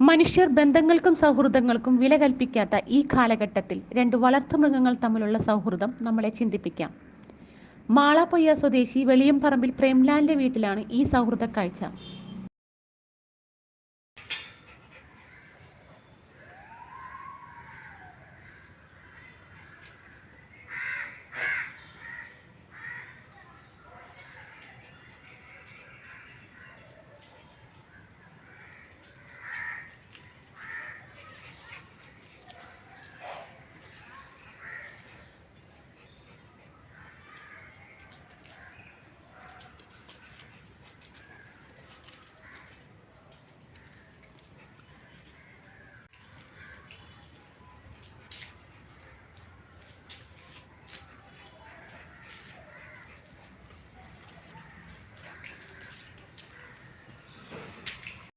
മനുഷ്യർ ബന്ധങ്ങൾക്കും സൗഹൃദങ്ങൾക്കും വില കൽപ്പിക്കാത്ത ഈ കാലഘട്ടത്തിൽ രണ്ട് വളർത്തുമൃഗങ്ങൾ തമ്മിലുള്ള സൗഹൃദം നമ്മളെ ചിന്തിപ്പിക്കാം. മാളാപ്പൊയ്യ സ്വദേശി വെളിയംപറമ്പിൽ പ്രേംലാലിന്റെ വീട്ടിലാണ് ഈ സൗഹൃദ കാഴ്ച.